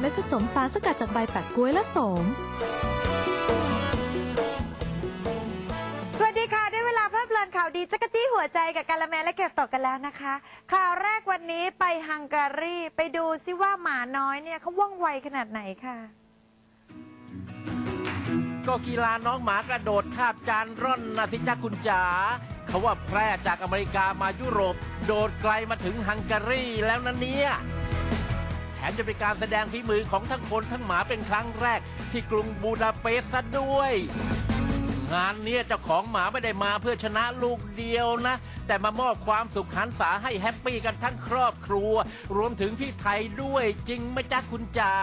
และผสมสารสกัดจากใบแปะกล้วยและโสม สวัสดีค่ะ ได้เวลาเพลิดเพลินข่าวดีจักรจี้หัวใจกับกาละแมและเก็บตกกันแล้วนะคะ ข่าวแรกวันนี้ไปฮังการีไปดูซิว่าหมาน้อยเนี่ยเขาว่องไวขนาดไหนค่ะ ก็กีฬาน้องหมากระโดดคาบจานร่อนนะสิจ้าคุณจ๋าเขาว่าแพร่จากอเมริกามายุโรป โดดไกลมาถึงฮังการีแล้วนะเนี่ยแถมจะเป็นการแสดงฝีมือของทั้งคนทั้งหมาเป็นครั้งแรก ที่กรุงบูดาเปสต์ซะด้วย งานเนี้ยเจ้าของหมาไม่ได้มาเพื่อชนะลูกเดียวนะ แต่มามอบความสุขหันษาให้แฮปปี้กันทั้งครอบครัว รวมถึงพี่ไทยด้วยจริงไหมจ๊ะคุณจ๋า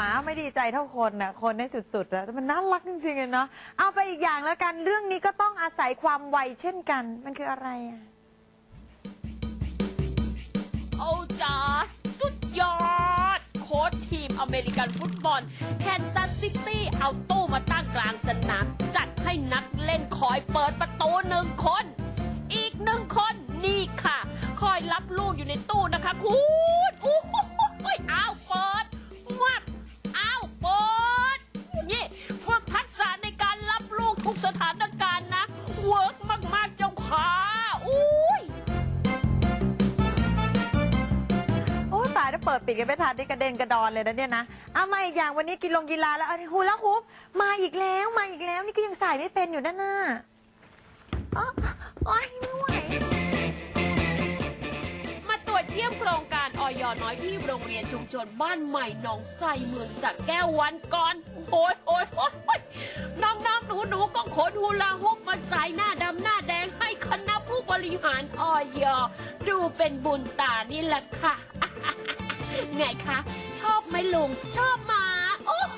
มาไม่ดีใจเท่าคนนะคนได้สุดๆแล้วแต่มันน่ารักจริงๆเลยเนาะเอาไปอีกอย่างแล้วกันเรื่องนี้ก็ต้องอาศัยความไวเช่นกัน มันคืออะไรอะโอ้จ๋าสุดยอด โค้ชทีมอเมริกันฟุตบอลแคนซัสซิตี้เอาตู้มาตั้งกลางสนาม จัดให้นักเล่นคอยเปิดประตูหนึ่งคน อีกหนึ่งคนนี่ค่ะ คอยรับลูกอยู่ในตู้นะคะคุณ เปิดปีกกันไม่ทันนี่กระเด็นกระดอนเลยนะเนี่ยนะเอามาอีกอย่างวันนี้กินลงกีฬาแล้วเอาฮูลาฮูปมาอีกแล้วมาอีกแล้วนี่ก็ยังใส่ไม่เป็นอยู่นั่นหน่ะอ๋อโอ้ยไม่ไหวมาตรวจเยี่ยมโครงการออยน้อยที่โรงเรียนชุมชนบ้านใหม่หนองไทรเมืองสักแก้ววันก่อนโอ้ยโอ้ยโอ้ยโอ้ยน้องๆหนูหนูๆก็ขนฮูลาฮุปมาใส่หน้าดำหน้าแดงให้คณะผู้บริหารออยดูเป็นบุญตานี่แหละค่ะ ไงคะ ชอบไหมลุง ชอบหมาโอ้โ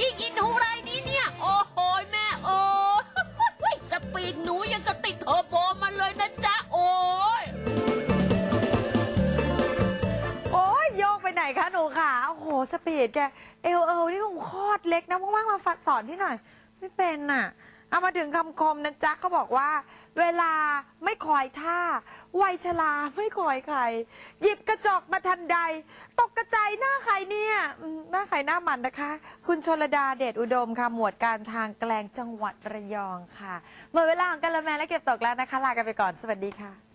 ยิ่งอินหูไรนี้เนี่ย โอ้โหแม่โอ้ยสปีดหนูยังกระติดเทอร์โบมาเลยนะจ๊ะ โอ้ยโอ้ยโยกไปไหนคะหนูขาโอ้โหสปีดแกเอลเอลนี่คงโคตรเล็กนะว่างๆมาฟัดสอนพี่หน่อย ไม่เป็นน่ะ เอามาถึงคำคมนะจ๊ะเขาบอกว่า เวลาไม่คอยท่า วัยชราไม่คอยใคร หยิบกระจกมาทันใด ตกกระจายหน้าใครเนี่ยอืมหน้าใครหน้ามันนะคะ คุณชลดาเดชอุดมค่ะ หมวดการทางแกลงจังหวัดระยองค่ะ หมดเวลาของกันละแมและเก็บตกแล้วนะคะ ลากันไปก่อน สวัสดีค่ะ